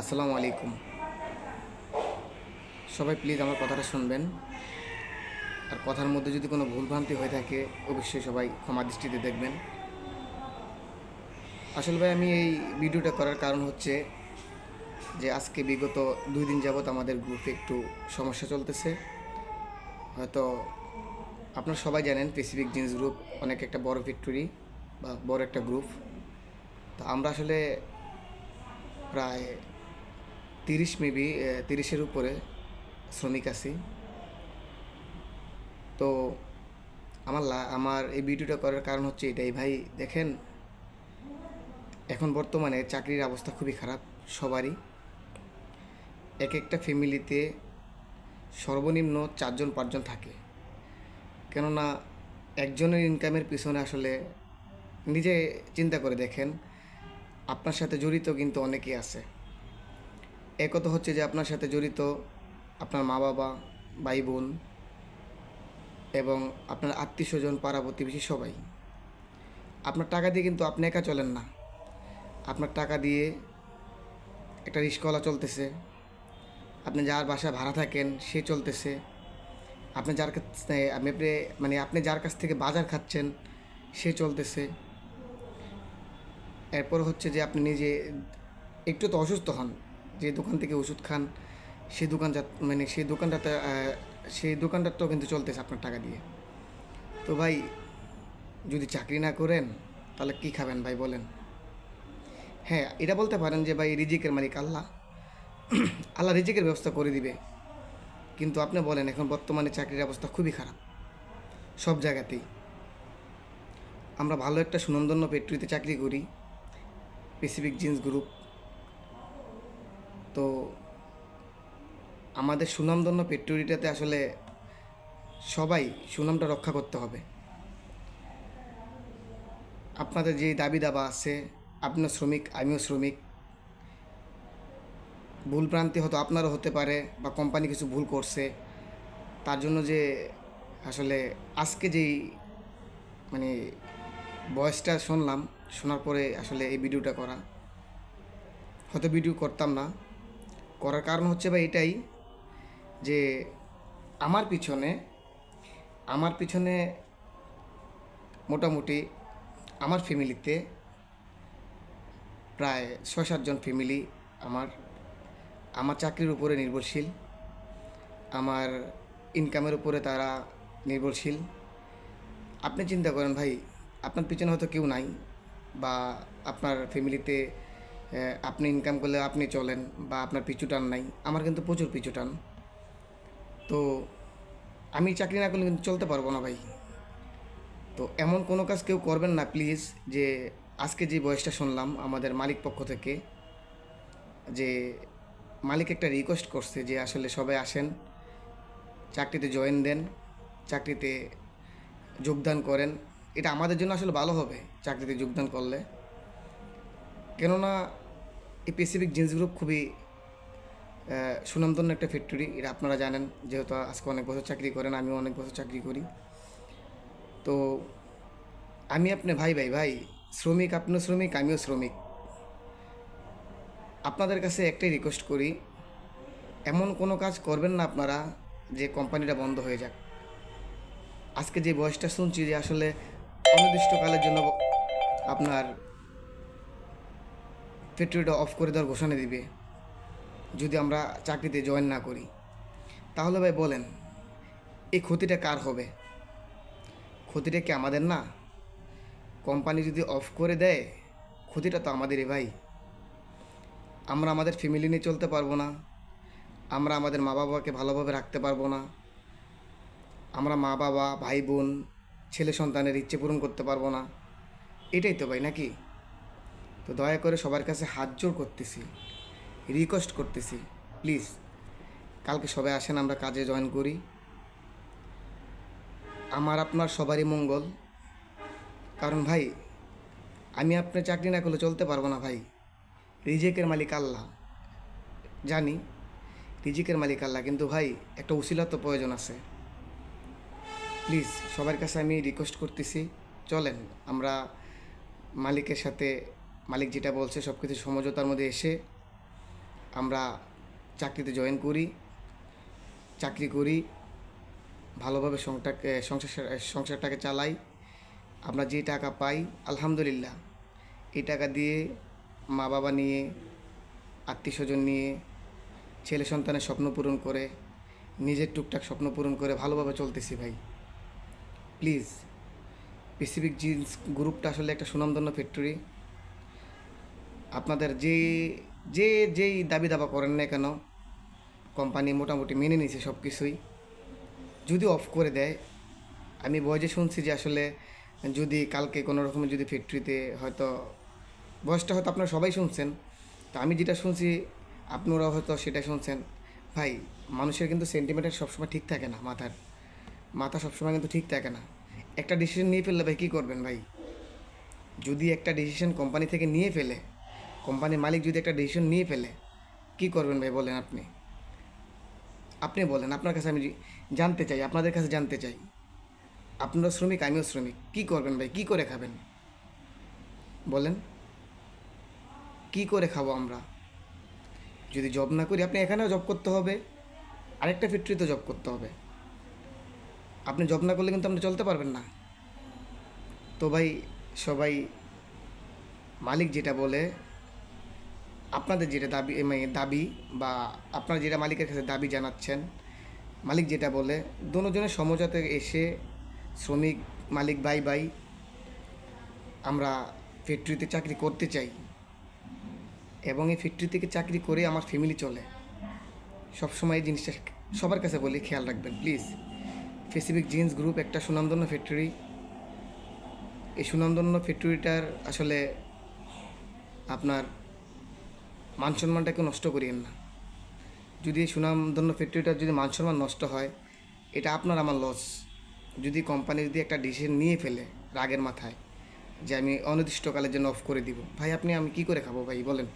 আসসালামু আলাইকুম। সবাই প্লিজ আমার কথাটা শুনবেন। আর কথার মধ্যে যদি কোনো ভুলভ্রান্তি হয়ে থাকে, অবশ্যই সবাই ক্ষমা দৃষ্টিতে দেখবেন। আসলে ভাই, আমি এই ভিডিওটা করার কারণ হচ্ছে যে আজকে বিগত দুই দিন যাবৎ আমাদের গ্রুপে একটু সমস্যা চলতেছে। হয়তো আপনারা সবাই জানেন পেসিফিক জিন্স গ্রুপ অনেক একটা বড় ফ্যাক্টরি বা বড় একটা গ্রুপ তো আমরা আসলে প্রায় তিরিশ মেবি তিরিশের উপরে শ্রমিক আছি। তো আমার আমার এই ভিডিওটা করার কারণ হচ্ছে এটাই। ভাই, দেখেন, এখন বর্তমানে চাকরির অবস্থা খুবই খারাপ সবারই। এক একটা ফ্যামিলিতে সর্বনিম্ন চারজন পাঁচজন থাকে। কেননা একজনের ইনকামের পিছনে আসলে নিজে চিন্তা করে দেখেন, আপনার সাথে জড়িত কিন্তু অনেকেই আছে। একত হচ্ছে যে আপনার সাথে জড়িত আপনার মা বাবা, ভাই বোন এবং আপনার আত্মীয় স্বজন, পাড়া প্রতিবেশী সবাই। আপনার টাকা দিয়ে কিন্তু আপনি একা চলেন না। আপনার টাকা দিয়ে একটা রিস্কওয়ালা চলতেছে। আপনি যার বাসায় ভাড়া থাকেন, সে চলতেছে। আপনি যার কাছ আপনি মানে আপনি যার কাছ থেকে বাজার খাচ্ছেন, সে চলতেছে। এরপর হচ্ছে যে আপনি নিজে একটু তো অসুস্থ হন। যে দোকান থেকে ওষুধ খান সেই দোকান মানে সেই দোকানটাতে সেই দোকানটাতেও কিন্তু চলতেছে আপনার টাকা দিয়ে। তো ভাই, যদি চাকরি না করেন, তাহলে কী খাবেন ভাই বলেন? হ্যাঁ এটা বলতে পারেন যে ভাই রিজিকের মালিক আল্লাহ। আল্লাহ রিজিকের ব্যবস্থা করে দিবে। কিন্তু আপনি বলেন, এখন বর্তমানে চাকরির অবস্থা খুবই খারাপ। সব জায়গাতেই। আমরা ভালো একটা সুনন্দন্য ফ্যাক্টরিতে চাকরি করি। পেসিফিক জিন্স গ্রুপ তো আমাদের সুনামধন্য ফ্যাক্টরিটাতে আসলে সবাই সুনামটা রক্ষা করতে হবে। আপনাদের যে দাবি দাবা আছে, আপনিও শ্রমিক, আমিও শ্রমিক, ভুল ভ্রান্তি হয়তো আপনারও হতে পারে বা কোম্পানি কিছু ভুল করছে, তার জন্য যে আসলে আজকে যেই মানে বয়সটা শুনলাম, শোনার পরে আসলে এই ভিডিওটা করা। হয়তো ভিডিও করতাম না করার কারণ হচ্ছে বা এটাই যে আমার পিছনে আমার পিছনে মোটামুটি আমার ফ্যামিলিতে প্রায় ছয় সাতজন ফ্যামিলি আমার আমার চাকরির উপরে নির্ভরশীল, আমার ইনকামের উপরে তারা নির্ভরশীল। আপনি চিন্তা করেন ভাই, আপনার পিছনে হয়তো কেউ নাই বা আপনার ফ্যামিলিতে আপনি ইনকাম করলে আপনি চলেন বা আপনার পিছু টান নাই। আমার কিন্তু প্রচুর পিছু টান। তো আমি চাকরি না করলে কিন্তু চলতে পারব না ভাই। তো এমন কোনো কাজ কেউ করবেন না প্লিজ যে আজকে যে বয়সটা শুনলাম আমাদের মালিক পক্ষ থেকে, যে মালিক একটা রিকোয়েস্ট করছে যে আসলে সবাই আসেন, চাকরিতে জয়েন দেন, চাকরিতে যোগদান করেন। এটা আমাদের জন্য আসলে ভালো হবে, চাকরিতে যোগদান করলে। কেননা এই পেসিফিক জিন্স গ্রুপ খুবই সুনামধন্য একটা ফ্যাক্টরি এটা আপনারা জানেন, যেহেতু আজকে অনেক বছর চাকরি করেন, আমিও অনেক বছর চাকরি করি। তো আমি আপনি, ভাই ভাই ভাই, শ্রমিক, আপনিও শ্রমিক, আমিও শ্রমিক। আপনাদের কাছে একটাই রিকোয়েস্ট করি, এমন কোনো কাজ করবেন না আপনারা, যে কোম্পানিটা বন্ধ হয়ে যাক। আজকে যে বয়সটা শুনছি যে আসলে অনির্দিষ্টকালের জন্য আপনার ফ্যাক্টরিটা অফ করে দেওয়ার ঘোষণা দিবে, যদি আমরা চাকরিতে জয়েন না করি। তাহলে ভাই বলেন, এই ক্ষতিটা কার হবে? ক্ষতিটা কি আমাদের না? কোম্পানি যদি অফ করে দেয়, ক্ষতিটা তো আমাদেরই ভাই। আমরা আমাদের ফ্যামিলি নিয়ে চলতে পারব না। আমরা আমাদের মা বাবাকে ভালোভাবে রাখতে পারব না। আমরা মা বাবা ভাই বোন ছেলে সন্তানের ইচ্ছে পূরণ করতে পারব না। এটাই তো ভাই, নাকি? তো দয়া করে সবার কাছে হাত জোর করতেছি রিকোয়েস্ট করতেছি প্লিজ কালকে সবাই আসেন, আমরা কাজে জয়েন করি। আমার, আপনার সবারই মঙ্গল। কারণ ভাই, আমি আপনার চাকরি না করলে চলতে পারব না ভাই। রিজেকের মালিক আল্লাহ। জানি, রিজিকের মালিক আল্লাহ, কিন্তু ভাই, একটা উসিলার তো প্রয়োজন আছে। প্লিজ সবার কাছে আমি রিকোয়েস্ট করতেছি, চলেন, আমরা মালিকের সাথে মালিক যেটা বলছে সব কিছু সমঝোতার মধ্যে এসে আমরা চাকরিতে জয়েন করি, চাকরি করি, ভালোভাবে সংটাকে সংসার, সংসারটাকে চালাই, আমরা যে টাকা পাই, আলহামদুলিল্লাহ, এই টাকা দিয়ে মা বাবা নিয়ে আত্মীয় স্বজন নিয়ে, ছেলে সন্তানের স্বপ্ন পূরণ করে, নিজের টুকটাক স্বপ্ন পূরণ করে ভালোভাবে চলতেছি ভাই। প্লিজ পেসিফিক জিন্স গ্রুপটা আসলে একটা সুনামধন্য ফ্যাক্টরি আপনাদের যে যে, যেই দাবি দাবা করেন না কেন, কোম্পানি মোটামুটি মেনে নিছে সব কিছুই যদি অফ করে দেয়, আমি বয়সে শুনছি যে আসলে যদি কালকে কোনো রকমের যদি ফ্যাক্টরিতে হয়তো বয়সটা হয়তো আপনারা সবাই শুনছেন, তো আমি যেটা শুনছি, আপনারাও হয়তো সেটা শুনছেন। ভাই, মানুষের কিন্তু সেন্টিমেন্টের সবসময় ঠিক থাকে না মাথার। মাথা সবসময় কিন্তু ঠিক থাকে না। একটা ডিসিশন নিয়ে ফেললে ভাই কী করবেন ভাই? যদি একটা ডিসিশন কোম্পানি থেকে নিয়ে ফেলে কোম্পানির মালিক যদি একটা ডিসিশন নিয়ে ফেলে, কী করবেন ভাই বলেন আপনি? আপনি বলেন, আপনার কাছে আমি জানতে চাই, আপনাদের কাছে জানতে চাই। আপনারা শ্রমিক, আমিও শ্রমিক, কী করবেন ভাই? কী করে খাবেন? বলেন। কী করে খাব আমরা? যদি জব না করি, আপনি এখানেও জব করতে হবে। আরেকটা ফ্যাক্টরিতে জব করতে হবে। আপনি জব না করলে কিন্তু আপনি চলতে পারবেন না। তো ভাই, সবাই মালিক যেটা বলে আপনাদের যেটা দাবি মানে দাবি বা আপনারা যেটা মালিকের কাছে দাবি জানাচ্ছেন, মালিক যেটা বলে দুজনের সমঝোতে এসে শ্রমিক মালিক বাই বাই আমরা ফ্যাক্টরিতে চাকরি করতে চাই এবং এই ফ্যাক্টরি থেকে চাকরি করে আমার ফ্যামিলি চলে। সবসময় এই জিনিসটা সবার কাছে বলি, খেয়াল রাখবেন, প্লিজ। পেসিফিক জিন্স গ্রুপ একটা সুনামধন্য ফ্যাক্টরি। এই সুনামধন্য ফ্যাক্টরিটার আসলে আপনার মান সম্মানটাকে নষ্ট করিয়েন না। যদি সুনামধন্য ফ্যাক্টরিটার যদি মান সম্মান নষ্ট হয়, এটা আপনার আমার লস যদি কোম্পানি যদি একটা ডিসিশন নিয়ে ফেলে রাগের মাথায় যে আমি অনির্দিষ্টকালের জন্য অফ করে দিব। ভাই, আপনি আমি কি করে খাব ভাই, বলেন।